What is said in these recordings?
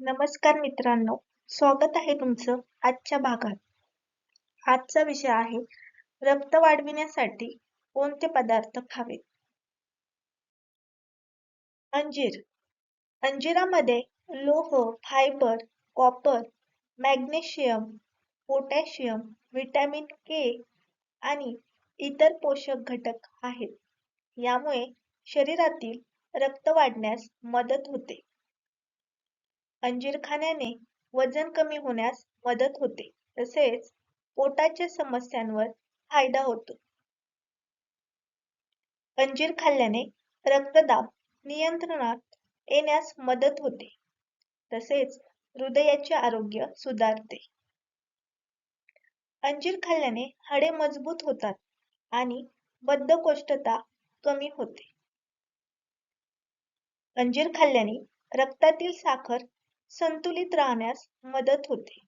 नमस्कार मित्रांनो स्वागत आहे तुमचं आजच्या भागात. आजचा विषय आहे रक्त वाढविण्यासाठी कोणते पदार्थ खावेत? अंजीर. अंजिरामध्ये लोह fibre copper magnesium potassium vitamin K आणि इतर पोषक घटक आहेत. यामुळे शरीरातील रक्त वाढण्यास मदत होते. अंजीर खाण्याने वजन कमी होण्यास मदत होते. तसेच पोटाच्या समस्यांवर फायदा होतो. अंजीर खाल्ल्याने रक्तदाब नियंत्रणात येण्यास मदत होते. तसेच हृदयाचे आरोग्य सुधारते. अंजीर खाल्ल्याने हाडे मजबूत होतात आणि बद्धकोष्ठता कमी होते. अंजीर खाल्ल्याने रक्तातील साखर संतुलित राहण्यास मदत होते.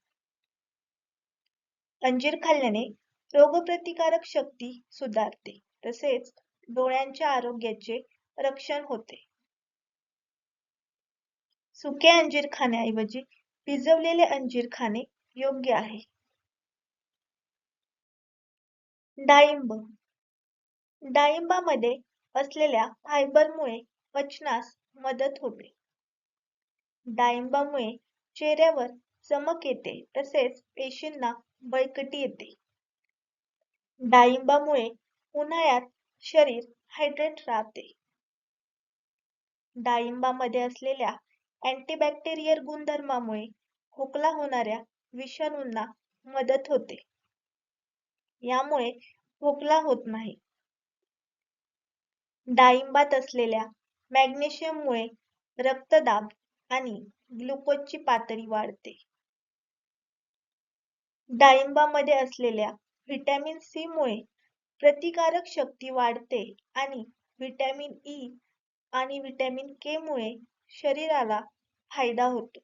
अंजीर खाल्ल्याने रोगप्रतिकारक शक्ती सुधारते तसेच डोळ्यांच्या आरोग्याचे रक्षण होते. सुके अंजीर खाण्याऐवजी भिजवलेले अंजीर खाणे योग्य आहे. डाळिंब. डाळिंबामध्ये असलेल्या फायबरमुळे पचनास मदत होते. डाळिंबामुळे चेहऱ्यावर चमक येते तसेच पेशींना बळकटी येते. डाळिंबामुळे उन्हाळ्यात शरीर हायड्रेट राहते. डाळिंबामध्ये असलेल्या अँटीबॅक्टेरियल गुणधर्मामुळे खोकला होणाऱ्या विषाणूंना मदत होते. यामुळे खोकला होत नाही. डाळिंबात असलेल्या मॅग्नेशियममुळे रक्तदाब आणि ग्लुकोजची पातळी वाढते. डाळिंबामध्ये असलेल्या व्हिटॅमिन सी मुळे प्रतिकारक शक्ती वाढते आणि व्हिटॅमिन ई e आणि व्हिटॅमिन के मुळे शरीराला फायदा होतो.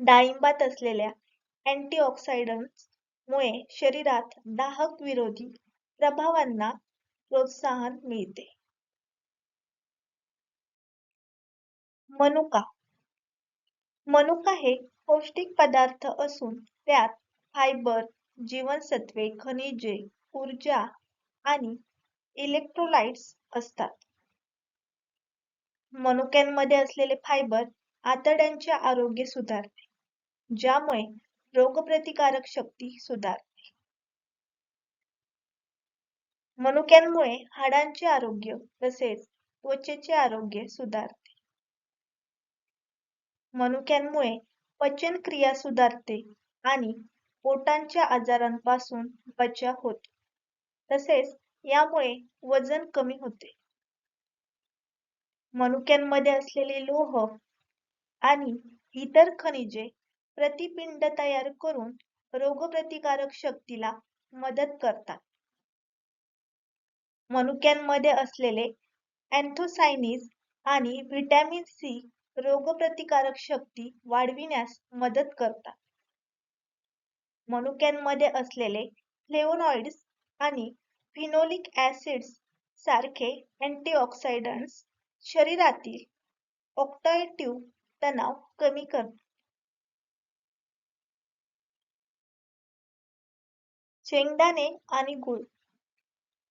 डाळिंबात असलेल्या अँटीऑक्सिडंट्स मुळे शरीरात दाहक विरोधी प्रभावांना प्रोत्साहन मिळते. मनुका. मनुका हे पौष्टिक पदार्थ असून त्यात फायबर जीवनसत्वे खनिजे ऊर्जा आणि इलेक्ट्रोलाइट्स असतात. मनुक्यांमध्ये असलेले फायबर आतड्यांचे आरोग्य सुधारते ज्यामुळे रोगप्रतिकारक शक्ती सुधारते. मनुक्यांमुळे हाडांचे आरोग्य तसेच त्वचेचे आरोग्य सुधारते. मनुक्यांमुळे पचन क्रिया सुधारते आणि पोटांच्या आजारांपासून बचाव होतो. तसेच यामुळे वजन कमी होते. मनुक्यांमध्ये असलेले लोह आणि इतर खनिजे प्रतिपिंड तयार करून रोगप्रतिकारक शक्तीला मदत करतात. मनुक्यांमध्ये असलेले anthocyanins आणि व्हिटॅमिन सी रोगप्रतिकारक शक्ती वाढविण्यास मदत करतात. मनुक्यांमध्ये असलेले flavonoids आणि फिनोलिक acid सारखे antioxidants शरीरातील oxidative तणाव कमी करतात. शेंगदाणे आणि गूळ.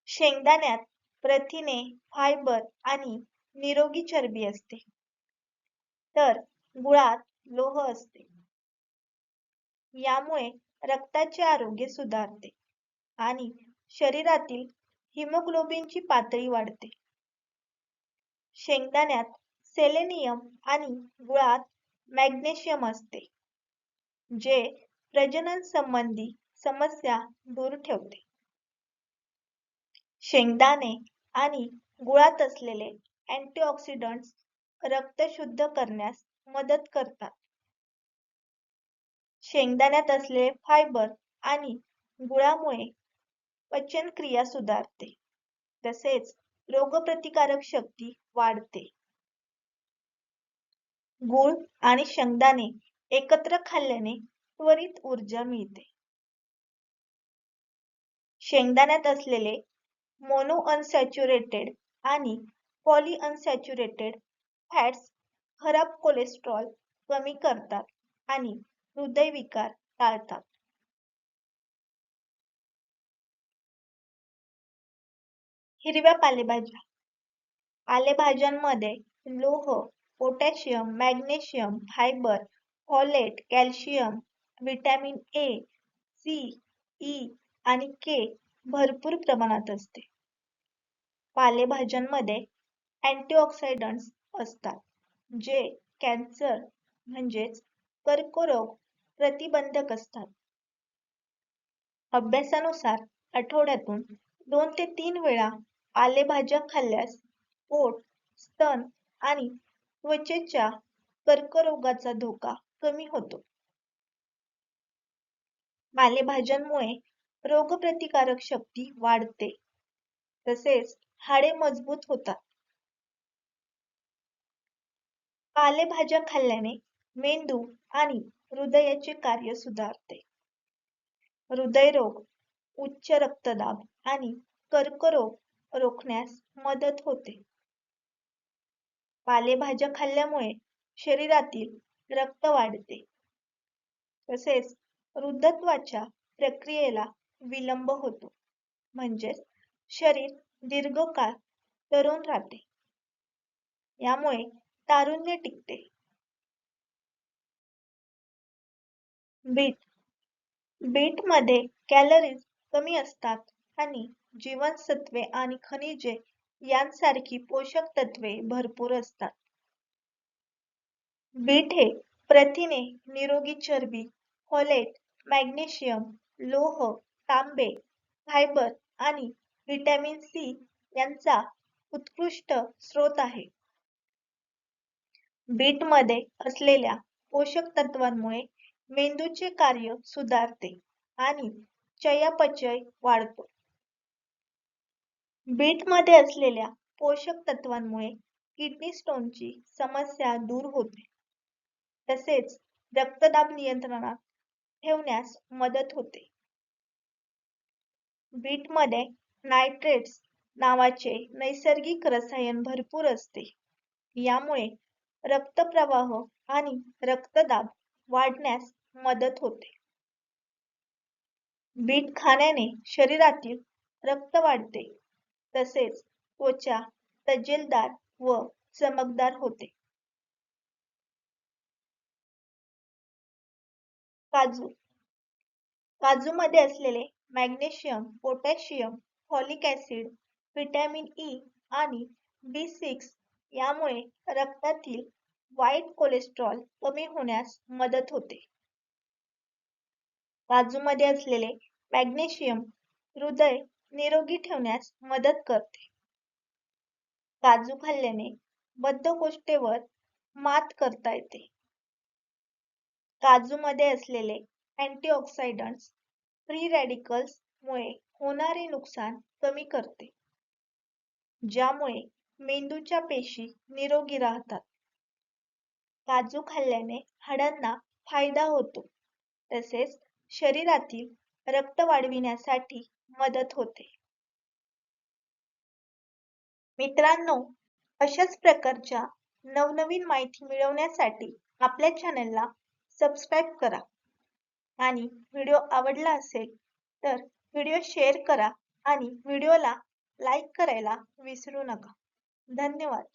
शेंगदाण्यात प्रथिने फायबर आणि निरोगी चरबी असते. तर गुळात लोह असते. यामुळे रक्ताचे आरोग्य सुधारते आणि शरीरातील हिमोग्लोबिनची पातळी वाढते. शेंगदाण्यात सेलेनियम आणि गुळात मॅग्नेशियम असते जे प्रजनन संबंधी समस्या दूर ठेवते. शेंगदाणे आणि गुळात असलेले antioxidants रक्त शुद्ध करण्यास मदत करतात. शेंगदाण्यात असलेले फायबर आणि गुळामुळे पचनक्रिया सुधारते. तसेच रोगप्रतिकारक शक्ती वाढते. गुळ आणि शेंगदाणे एकत्र खाल्ल्याने त्वरित ऊर्जा मिळते. शेंगदाण्यात असलेले मोनो अनसॅच्युरेटेड आणि पॉली अनसॅच्युरेटेड फॅट्स खराब कोलेस्ट्रॉल कमी करतात आणि हृदयविकार टाळतात. हिरव्या पालेभाज्या. पालेभाज्यांमध्ये लोह potassium magnesium fibre folate calcium vitamin A C E आणि के भरपूर प्रमाणात असते. पालेभाज्यांमध्ये अँटीऑक्सिडंट्स असतात. जे cancer म्हणजेच कर्करोग प्रतिबंधक असतात. अभ्यासानुसार आठवड्यातून दोन ते तीन वेळा पालेभाज्या खाल्ल्यास पोट स्तन आणि त्वचेच्या कर्करोगाचा धोका कमी होतो. पालेभाज्यांमुळे रोगप्रतिकारक शक्ती वाढते. तसेच हाडे मजबूत होतात. पालेभाज्या खाल्ल्याने मेंदू आणि हृदयाचे कार्य सुधारते. हृदयरोग उच्च रक्तदाब आणि कर्करोग रोखण्यास मदत होते. पालेभाज्या खाल्ल्यामुळे शरीरातील रक्त वाढते. तसेच वृद्धत्वाच्या प्रक्रियेला विलंब होतो. म्हणजेच शरीर दीर्घकाळ तरुण राहते. यामुळे तारुण्य टिकते. बीट. बीटमध्ये कॅलरीज कमी असतात आणि जीवनसत्वे आणि खनिजे यांसारखी पोषक तत्वे भरपूर असतात. बीट हे प्रथिने निरोगी चरबी फोलेट मॅग्नेशियम लोह तांबे फायबर आणि व्हिटॅमिन सी यांचा उत्कृष्ट स्रोत आहे. बीटमध्ये असलेल्या पोषक तत्वांमुळे मेंदूचे कार्य सुधारते आणि चयापचय वाढतो. बीटमध्ये असलेल्या पोषक तत्वांमुळे किडनी स्टोनची समस्या दूर होते. तसेच रक्तदाब नियंत्रणात ठेवण्यास मदत होते. बीटमध्ये नायट्रेट्स नावाचे नैसर्गिक रसायन भरपूर असते. यामुळे रक्तप्रवाह आणि रक्तदाब वाढण्यास मदत होते. बीट खाण्याने शरीरातील रक्त वाढते तसेच त्वचा तजेलदार व चमकदार होते. काजू काजूमध्ये असलेले magnesium potassium folic acid vitamin E आणि बी सिक्स यामुळे रक्तातील वाईट कोलेस्ट्रॉल कमी होण्यास मदत होते. काजूमध्ये असलेले मॅग्नेशियम हृदय निरोगी ठेवण्यास मदत करते. काजू खाल्ल्याने बद्धकोष्ठतेवर मात करता येते. काजूमध्ये असलेले अँटीऑक्सिडंट्स फ्री रॅडिकल्स मुळे होणारे नुकसान कमी करते. ज्यामुळे मेंदूच्या पेशी निरोगी राहतात. काजू खाल्ल्याने हाडांना फायदा होतो. तसेच शरीरातील रक्त वाढविण्यासाठी मदत होते. मित्रांनो अशाच प्रकारच्या नवनवीन माहिती मिळवण्यासाठी आपल्या चॅनलला सबस्क्राईब करा. आणि व्हिडिओ आवडला असेल तर व्हिडिओ शेअर करा आणि व्हिडिओला लाईक करायला विसरू नका. धन्यवाद.